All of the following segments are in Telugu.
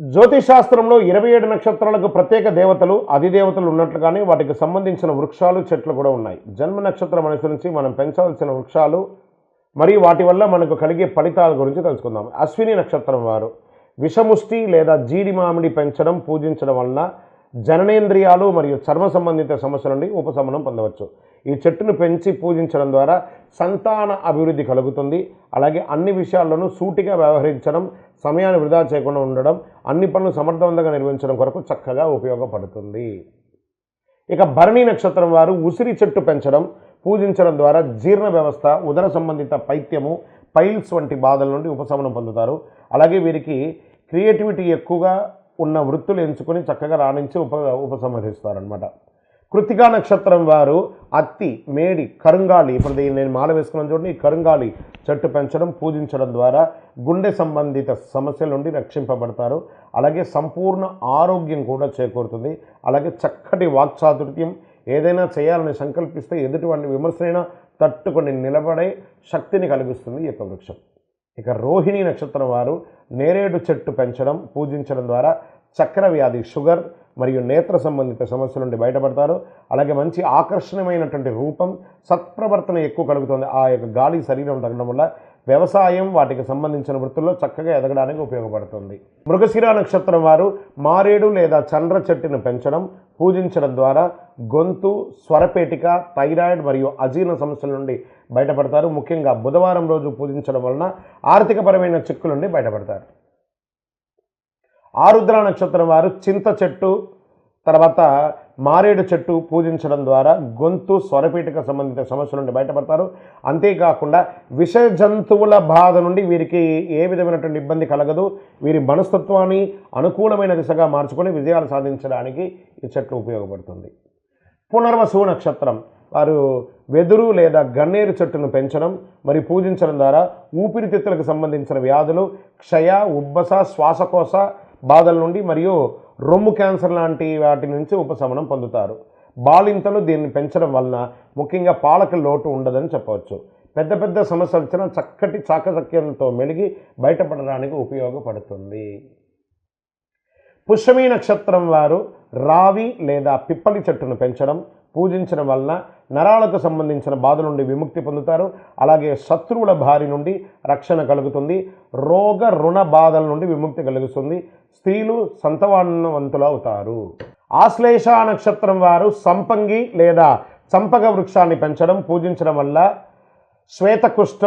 జ్యోతిశాస్త్రంలో ఇరవై ఏడు నక్షత్రాలకు ప్రత్యేక దేవతలు అధిదేవతలు ఉన్నట్లుగానే వాటికి సంబంధించిన వృక్షాలు చెట్లు కూడా ఉన్నాయి. జన్మ నక్షత్రం అనుసరించి మనం పెంచవలసిన వృక్షాలు మరియు వాటి వల్ల మనకు కలిగే ఫలితాల గురించి తెలుసుకుందాం. అశ్విని నక్షత్రం వారు. విషముష్టి లేదా జీడి మామిడి పెంచడం పూజించడం వలన జననేంద్రియాలు మరియు చర్మ సంబంధిత సమస్యల నుండి ఉపశమనం పొందవచ్చు. ఈ చెట్టును పెంచి పూజించడం ద్వారా సంతాన అభివృద్ధి కలుగుతుంది. అలాగే అన్ని విషయాల్లోనూ సూటిగా వ్యవహరించడం సమయాన్ని వృధా చేయకుండా ఉండడం అన్ని పనులు సమర్థవంతంగా నిర్వహించడం కొరకు చక్కగా ఉపయోగపడుతుంది. ఇక భరణి నక్షత్రం వారు ఉసిరి చెట్టు పెంచడం పూజించడం ద్వారా జీర్ణ వ్యవస్థ ఉదర సంబంధిత పైత్యము పైల్స్ వంటి బాధల నుండి ఉపశమనం పొందుతారు. అలాగే వీరికి క్రియేటివిటీ ఎక్కువగా ఉన్న వృత్తులు ఎంచుకొని చక్కగా రాణించి ఉప ఉపసంహరిస్తారనమాట కృతికా నక్షత్రం వారు అత్తి మేడి కరుంగాళి ఇప్పుడు నేను మాల వేసుకున్నాను చూడండి ఈ కరుంగాళి చెట్టు పెంచడం పూజించడం ద్వారా గుండె సంబంధిత సమస్యల నుండి రక్షింపబడతారు. అలాగే సంపూర్ణ ఆరోగ్యం కూడా చేకూరుతుంది. అలాగే చక్కటి వాక్చాతుర్యం ఏదైనా చేయాలని సంకల్పిస్తే ఎదుటివాడిని విమర్శనైనా తట్టుకొని నిలబడే శక్తిని కలిగిస్తుంది ఈ యొక్క వృక్షం. ఇక రోహిణి నక్షత్రం వారు నేరేడు చెట్టు పెంచడం పూజించడం ద్వారా చక్కెర వ్యాధి షుగర్ మరియు నేత్ర సంబంధిత సమస్యల నుండి బయటపడతారు. అలాగే మంచి ఆకర్షణీయమైనటువంటి రూపం సత్ప్రవర్తన ఎక్కువ కలుగుతుంది. ఆ యొక్క గాలి శరీరం తగ్గడం వల్ల వ్యవసాయం వాటికి సంబంధించిన వృత్తుల్లో చక్కగా ఎదగడానికి ఉపయోగపడుతుంది. మృగశిర నక్షత్రం వారు మారేడు లేదా చంద్ర చెట్టును పెంచడం పూజించడం ద్వారా గొంతు స్వరపేటిక థైరాయిడ్ మరియు అజీర్ణ సమస్యల నుండి బయటపడతారు. ముఖ్యంగా బుధవారం రోజు పూజించడం వలన ఆర్థికపరమైన చిక్కుల నుండి బయటపడతారు. ఆరుద్ర నక్షత్రం వారు చింత చెట్టు తర్వాత మారేడు చెట్టు పూజించడం ద్వారా గొంతు స్వరపీఠక సంబంధిత సమస్యల నుండి బయటపడతారు. అంతేకాకుండా విష జంతువుల బాధ నుండి వీరికి ఏ విధమైనటువంటి ఇబ్బంది కలగదు. వీరి మనస్తత్వాన్ని అనుకూలమైన దిశగా మార్చుకొని విజయాలు సాధించడానికి ఈ చెట్లు ఉపయోగపడుతుంది. పునర్వసు నక్షత్రం వారు వెదురు లేదా గన్నేరు చెట్టును పెంచడం మరి పూజించడం ద్వారా ఊపిరితిత్తులకు సంబంధించిన వ్యాధులు క్షయ ఉబ్బస శ్వాసకోశ బాధల నుండి మరియు రొమ్ము క్యాన్సర్ లాంటి వాటి నుంచి ఉపశమనం పొందుతారు. బాలింతలు దీన్ని పెంచడం వలన ముఖ్యంగా పాలక లోటు ఉండదని చెప్పవచ్చు. పెద్ద పెద్ద సమస్య వచ్చినా చక్కటి చాకచక్యంతో మెలిగి బయటపడడానికి ఉపయోగపడుతుంది. పుష్యమి నక్షత్రం వారు రావి లేదా పిప్పలి చెట్టును పెంచడం పూజించడం వలన నరాలకు సంబంధించిన బాధ నుండి విముక్తి పొందుతారు. అలాగే శత్రువుల బారి నుండి రక్షణ కలుగుతుంది. రోగ రుణ బాధల నుండి విముక్తి కలుగుతుంది. స్త్రీలు సంతవానవంతులు అవుతారు. ఆశ్లేష నక్షత్రం వారు సంపంగి లేదా చంపక వృక్షాన్ని పెంచడం పూజించడం వల్ల శ్వేతకుష్ఠ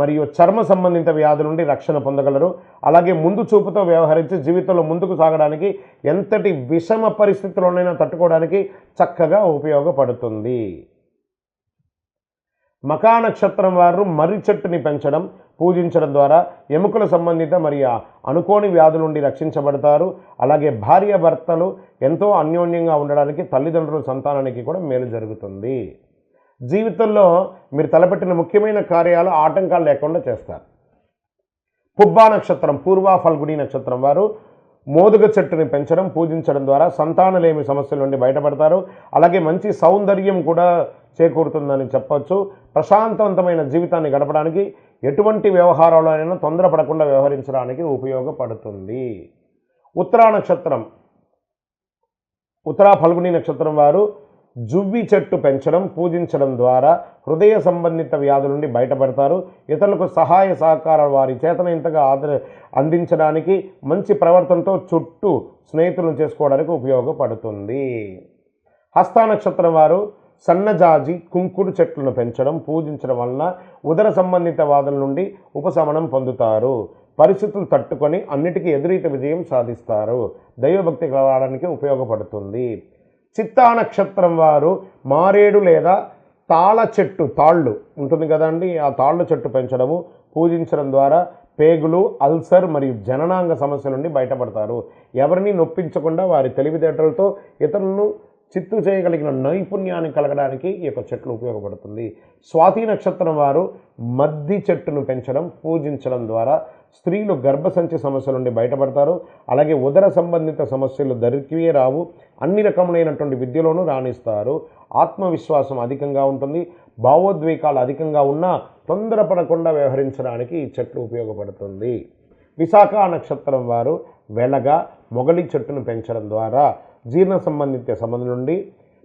మరియు చర్మ సంబంధిత వ్యాధుల నుండి రక్షణ పొందగలరు. అలాగే ముందు చూపుతో వ్యవహరించి జీవితంలో ముందుకు సాగడానికి ఎంతటి విషమ పరిస్థితుల్లోనైనా తట్టుకోవడానికి చక్కగా ఉపయోగపడుతుంది. మకా నక్షత్రం వారు మర్రి చెట్టుని పెంచడం పూజించడం ద్వారా ఎముకల సంబంధిత మరియు అనుకోని వ్యాధుల నుండి రక్షించబడతారు. అలాగే భార్య భర్తలు ఎంతో అన్యోన్యంగా ఉండడానికి తల్లిదండ్రుల సంతానానికి కూడా మేలు జరుగుతుంది. జీవితంలో మీరు తలపెట్టిన ముఖ్యమైన కార్యాలు ఆటంకాలు లేకుండా చేస్తారు. పుబ్బా నక్షత్రం పూర్వ ఫల్గుడి నక్షత్రం వారు మోదుగ చెట్టుని పెంచడం పూజించడం ద్వారా సంతానలేమి సమస్యల నుండి బయటపడతారు. అలాగే మంచి సౌందర్యం కూడా చేకూరుతుందని చెప్పవచ్చు ప్రశాంతవంతమైన జీవితాన్ని గడపడానికి ఎటువంటి వ్యవహారాలైనా తొందరపడకుండా వ్యవహరించడానికి ఉపయోగపడుతుంది. ఉత్తరా నక్షత్రం ఉత్తరా ఫల్గుని నక్షత్రం వారు జువ్వి చెట్టు పెంచడం పూజించడం ద్వారా హృదయ సంబంధిత వ్యాధుల నుండి బయటపడతారు. ఇతరులకు సహాయ సహకారాలు వారి చేతనైనంతగా ఆదర అందించడానికి మంచి ప్రవర్తనతో చుట్టూ స్నేహితులను చేసుకోవడానికి ఉపయోగపడుతుంది. హస్త నక్షత్రం వారు సన్నజాజి కుంకుడు చెట్లను పెంచడం పూజించడం వలన ఉదర సంబంధిత వాదుల నుండి ఉపశమనం పొందుతారు. పరిస్థితులు తట్టుకొని అన్నిటికీ ఎదురీత విజయం సాధిస్తారు. దైవభక్తి కలవడానికి ఉపయోగపడుతుంది. చిత్తా నక్షత్రం వారు మారేడు లేదా తాళ చెట్టు తాళ్ళు ఉంటుంది కదండి. ఆ తాళ్ళ చెట్టు పెంచడము పూజించడం ద్వారా పేగులు అల్సర్ మరియు జననాంగ సమస్యల నుండి బయటపడతారు. ఎవరిని నొప్పించకుండా వారి తెలివితేటలతో ఇతరులను చిత్తు చేయగలిగిన నైపుణ్యాన్ని కలగడానికి ఈ యొక్క చెట్లు ఉపయోగపడుతుంది. స్వాతి నక్షత్రం వారు మద్ది చెట్టును పెంచడం పూజించడం ద్వారా స్త్రీలు గర్భసంచి సమస్యల నుండి బయటపడతారు. అలాగే ఉదర సంబంధిత సమస్యలు దరికివే రావు. అన్ని రకములైనటువంటి విద్యలోనూ రాణిస్తారు. ఆత్మవిశ్వాసం అధికంగా ఉంటుంది. భావోద్వేగాలు అధికంగా ఉన్నా తొందరపడకుండా వ్యవహరించడానికి ఈ చెట్లు ఉపయోగపడుతుంది. విశాఖ నక్షత్రం వారు వెలగ మొగలి చెట్టును పెంచడం ద్వారా జీర్ణ సంబంధిత సంబంధం నుండి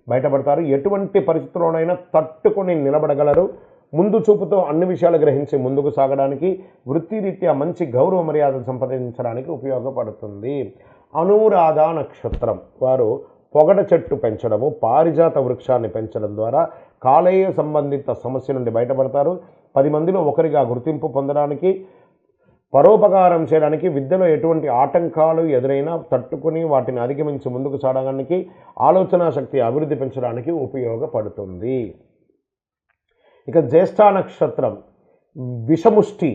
బయటపడతారు. ఎటువంటి పరిస్థితుల్లోనైనా తట్టుకొని నిలబడగలరు. ముందు చూపుతో అన్ని విషయాలు గ్రహించి ముందుకు సాగడానికి వృత్తిరీత్యా మంచి గౌరవ మర్యాదలు సంపాదించడానికి ఉపయోగపడుతుంది. అనురాధ నక్షత్రం వారు పొగడ చెట్టు పెంచడము పారిజాత వృక్షాన్ని పెంచడం ద్వారా కాలేయ సంబంధిత సమస్య నుండి బయటపడతారు. పది మందిలో ఒకరిగా గుర్తింపు పొందడానికి పరోపకారం చేయడానికి విద్యలో ఎటువంటి ఆటంకాలు ఎదురైనా తట్టుకుని వాటిని అధిగమించి ముందుకు సాగడానికి ఆలోచన శక్తి అభివృద్ధి పెంచడానికి ఉపయోగపడుతుంది. ఇక జ్యేష్ఠ నక్షత్రం విషముష్టి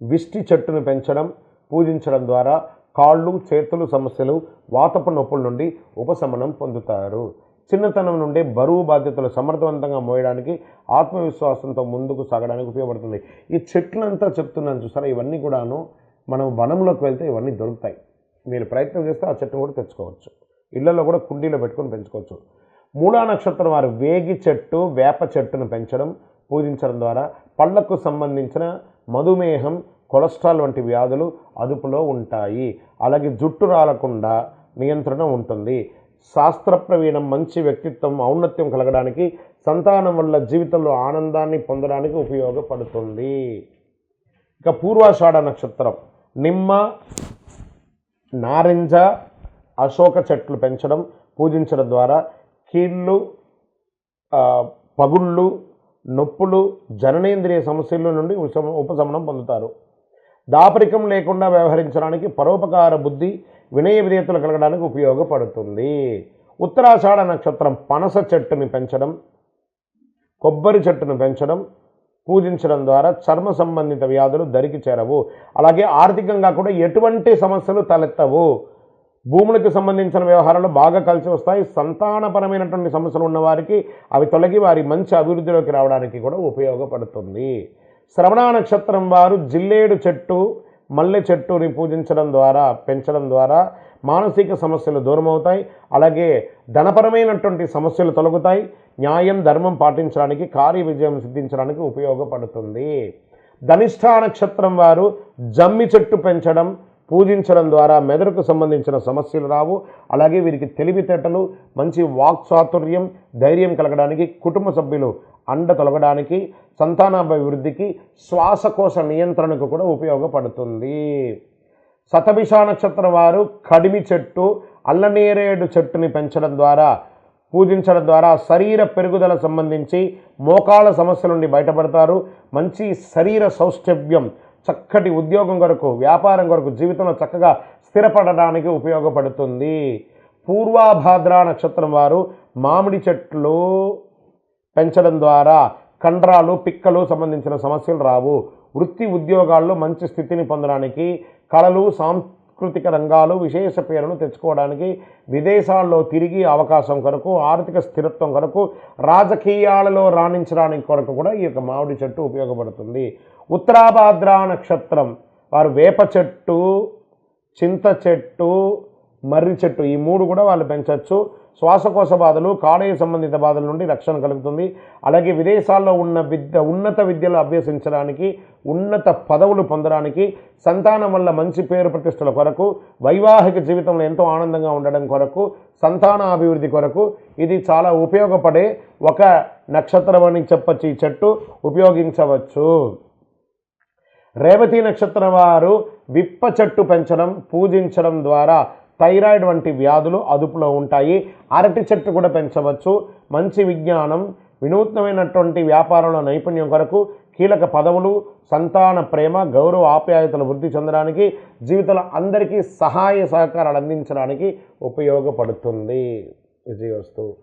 విష్టి చెట్టును పెంచడం పూజించడం ద్వారా కాళ్ళు చేతులు సమస్యలు వాతపు నొప్పుల నుండి ఉపశమనం పొందుతారు. చిన్నతనం నుండి బరువు బాధ్యతలు సమర్థవంతంగా మోయడానికి ఆత్మవిశ్వాసంతో ముందుకు సాగడానికి ఉపయోగపడుతుంది. ఈ చెట్లంతా చెప్తున్నాను చూసారా? ఇవన్నీ కూడాను మనం వనంలోకి వెళ్తే ఇవన్నీ దొరుకుతాయి. మీరు ప్రయత్నం చేస్తే ఆ చెట్టును కూడా తెచ్చుకోవచ్చు. ఇళ్ళలో కూడా కుండీలో పెట్టుకొని పెంచుకోవచ్చు. మూడా నక్షత్రం వారు వేగి చెట్టు వేప చెట్టును పెంచడం పూజించడం ద్వారా పళ్ళకు సంబంధించిన మధుమేహం కొలెస్ట్రాల్ వంటి వ్యాధులు అదుపులో ఉంటాయి. అలాగే జుట్టు రాలకుండా నియంత్రణ ఉంటుంది. శాస్త్ర ప్రవీణం మంచి వ్యక్తిత్వం ఔన్నత్యం కలగడానికి సంతానం వల్ల జీవితంలో ఆనందాన్ని పొందడానికి ఉపయోగపడుతుంది. ఇక పూర్వాషాఢ నక్షత్రం. నిమ్మ నారింజ అశోక చెట్లు పెంచడం పూజించడం ద్వారా కీళ్ళు పగుళ్ళు నొప్పులు జననేంద్రియ సమస్యల నుండి ఉపశమనం పొందుతారు. దాపరికం లేకుండా వ్యవహరించడానికి పరోపకార బుద్ధి వినయ విధేయతలు కలగడానికి ఉపయోగపడుతుంది. ఉత్తరాషాఢ నక్షత్రం పనస చెట్టుని పెంచడం కొబ్బరి చెట్టును పెంచడం పూజించడం ద్వారా చర్మ సంబంధిత వ్యాధులు దరికి చేరవు. అలాగే ఆర్థికంగా కూడా ఎటువంటి సమస్యలు తలెత్తవు. భూములకు సంబంధించిన వ్యవహారాలు బాగా కలిసి వస్తాయి. సంతానపరమైనటువంటి సమస్యలు ఉన్నవారికి అవి తొలగి వారి మంచి అభివృద్ధిలోకి రావడానికి కూడా ఉపయోగపడుతుంది. శ్రవణ నక్షత్రం వారు జిల్లేడు చెట్టు మల్లె చెట్టుని పూజించడం ద్వారా పెంచడం ద్వారా మానసిక సమస్యలు దూరమవుతాయి. అలాగే ధనపరమైనటువంటి సమస్యలు తొలగుతాయి. న్యాయం ధర్మం పాటించడానికి కార్య విజయం సిద్ధించడానికి ఉపయోగపడుతుంది. ధనిష్ఠా నక్షత్రం వారు జమ్మి చెట్టు పెంచడం పూజించడం ద్వారా మెదడుకు సంబంధించిన సమస్యలు రావు. అలాగే వీరికి తెలివితేటలు మంచి వాక్ చాతుర్యం ధైర్యం కలగడానికి కుటుంబ సభ్యులు అండ తొలగడానికి సంతానాభివృద్ధికి శ్వాసకోశ నియంత్రణకు కూడా ఉపయోగపడుతుంది. శతభిష నక్షత్రం వారు కడిమి చెట్టు అల్లనేరేడు చెట్టుని పెంచడం ద్వారా పూజించడం ద్వారా శరీర పెరుగుదల సంబంధించి మోకాళ్ళ సమస్యల నుండి బయటపడతారు. మంచి శరీర సౌష్ఠవ్యం చక్కటి ఉద్యోగం కొరకు వ్యాపారం కొరకు జీవితంలో చక్కగా స్థిరపడడానికి ఉపయోగపడుతుంది. పూర్వాభాద్ర నక్షత్రం వారు మామిడి చెట్లు పెంచడం ద్వారా కండరాలు పిక్కలు సంబంధించిన సమస్యలు రావు. వృత్తి ఉద్యోగాల్లో మంచి స్థితిని పొందడానికి కళలు సాం సాంస్కృతిక రంగాలు విశేష పేరును తెచ్చుకోవడానికి విదేశాల్లో తిరిగి అవకాశం కొరకు ఆర్థిక స్థిరత్వం కొరకు రాజకీయాలలో రాణించడానికి కొరకు కూడా ఈ యొక్క మామిడి చెట్టు ఉపయోగపడుతుంది. ఉత్తరాభాద్ర నక్షత్రం వారు వేప చెట్టు చింత చెట్టు మర్రి చెట్టు ఈ మూడు కూడా వాళ్ళు పెంచవచ్చు శ్వాసకోశ బాధలు కాలేయ సంబంధిత బాధల నుండి రక్షణ కలుగుతుంది. అలాగే విదేశాల్లో ఉన్న విద్య ఉన్నత విద్యలు అభ్యసించడానికి ఉన్నత పదవులు పొందడానికి సంతానం వల్ల మంచి పేరు ప్రతిష్టల కొరకు వైవాహిక జీవితంలో ఎంతో ఆనందంగా ఉండడం కొరకు సంతాన అభివృద్ధి కొరకు ఇది చాలా ఉపయోగపడే ఒక నక్షత్రం అని చెప్పచ్చు ఈ చెట్టు. ఉపయోగించవచ్చు. రేవతి నక్షత్రం వారు విప్ప చెట్టు పెంచడం పూజించడం ద్వారా థైరాయిడ్ వంటి వ్యాధులు అదుపులో ఉంటాయి. అరటి చెట్టు కూడా పెంచవచ్చు. మంచి విజ్ఞానం వినూత్నమైనటువంటి వ్యాపారంలో నైపుణ్యం కొరకు కీలక పదవులు సంతాన ప్రేమ గౌరవ ఆప్యాయతలు వృద్ధి చెందడానికి జీవితంలో అందరికీ సహాయ సహకారాలు అందించడానికి ఉపయోగపడుతుంది. విజయవస్తు.